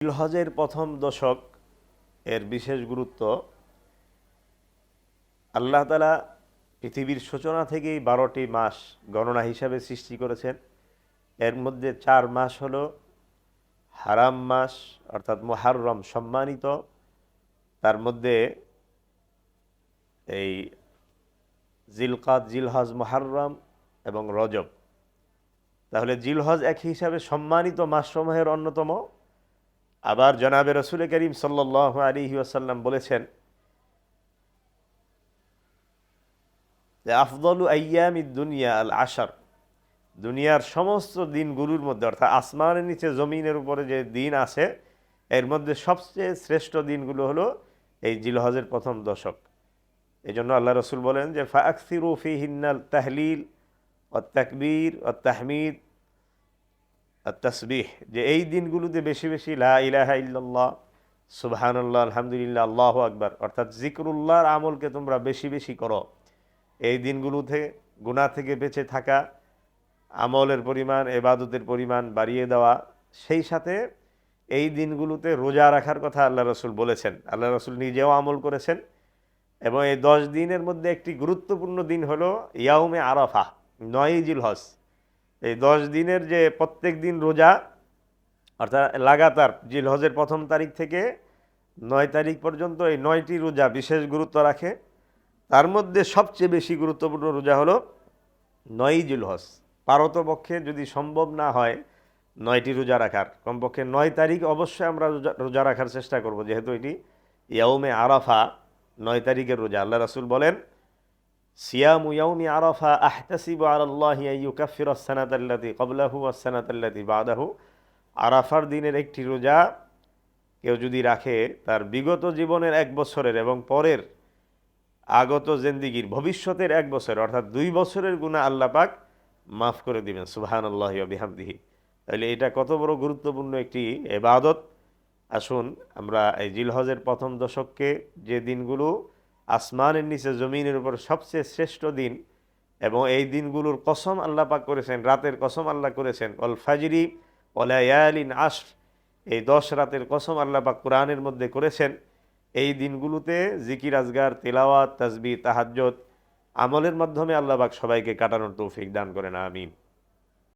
হজের প্রথম দশক এর বিশেষ গুরুত্ব আল্লাহ তালা পৃথিবীর সূচনা থেকেই বারোটি মাস গণনা হিসাবে সৃষ্টি করেছেন। এর মধ্যে চার মাস হল হারাম মাস, অর্থাৎ মোহাররম সম্মানিত। তার মধ্যে এই জিলকাত, জিলহজ, মোহাররম এবং রজব। তাহলে জিলহজ এক হিসাবে সম্মানিত মাসসমূহের অন্যতম। আবার জনাবে রসুল করিম সাল্লাহ আলী আসাল্লাম বলেছেন আফদলু আয়ামি দুনিয়া আল আশার, দুনিয়ার সমস্ত দিনগুলোর মধ্যে, অর্থাৎ আসমানের নিচে জমিনের উপরে যে দিন আছে, এর মধ্যে সবচেয়ে শ্রেষ্ঠ দিনগুলো হলো এই জিলহজের প্রথম দশক। এই জন্য আল্লাহ রসুল বলেন যে ফাকসিরু ফি হিন্নাল তাহলিল ও তাকবীর ও তাহমিদ তসবিহ যে এই দিনগুলোতে বেশি বেশি লা ইলাহা ইল্লাল্লাহ, সুবহানাল্লাহ, আলহামদুলিল্লাহ, আল্লাহ আকবার, অর্থাৎ জিকরুল্লাহর আমলকে তোমরা বেশি বেশি করো। এই দিনগুলোতে গুনাহ থেকে বেঁচে থাকা, আমলের পরিমাণ, এবাদতের পরিমাণ বাড়িয়ে দেওয়া, সেই সাথে এই দিনগুলোতে রোজা রাখার কথা আল্লাহ রসুল বলেছেন। আল্লাহ রসুল নিজেও আমল করেছেন এবং এই দশ দিনের মধ্যে একটি গুরুত্বপূর্ণ দিন হলো ইয়াউমে আরাফা নয় জিল হজ এই দশ দিনের যে প্রত্যেক দিন রোজা, অর্থাৎ লাগাতার জিল হজের প্রথম তারিখ থেকে নয় তারিখ পর্যন্ত এই নয়টি রোজা বিশেষ গুরুত্ব রাখে। তার মধ্যে সবচেয়ে বেশি গুরুত্বপূর্ণ রোজা হলো নয়ই জিল হজ। পারতপক্ষে যদি সম্ভব না হয় নয়টি রোজা রাখার। কমপক্ষে নয় তারিখ অবশ্যই আমরা রোজা রোজা রাখার চেষ্টা করব, যেহেতু এটি ইয়াউমে আরাফা নয় তারিখের রোজা। আল্লাহ রাসুল বলেন সিয়ামু ইয়াউমি আরাফা আহতাসিবু আলাল্লাহি আইয়ুকাফির আস-সানাতাল্লাতী ক্বাবলাহু ওয়াস-সানাতাল্লাতী বাদাহু। আরাফার দিনের একটি রোজা কেউ যদি রাখে, তার বিগত জীবনের এক বছরের এবং পরের আগত জেন্দিগির ভবিষ্যতের এক বছর, অর্থাৎ দুই বছরের গুণা আল্লাহ পাক মাফ করে দিবেন সুবাহান আল্লাহ বিহামদিহি। তাহলে এটা কত বড় গুরুত্বপূর্ণ একটি এবাদত আসুন আমরা এই জিলহজের প্রথম দশককে যে দিনগুলো আসমানের নিচে জমিনের উপর সবচেয়ে শ্রেষ্ঠ দিন এবং এই দিনগুলোর কসম আল্লাহ পাক করেছেন, রাতের কসম আল্লাহ করেছেন। অল ফাজরি ওলায়ালিন আশর, এই দশ রাতের কসম আল্লাহ পাক কোরআনের মধ্যে করেছেন। এই দিনগুলোতে জিকির, আজগার, তেলাওয়াত তাজবি তাহাজ্জত আমলের মাধ্যমে আল্লাহ পাক সবাইকে কাটানোর তৌফিক দান করেন, আমিন।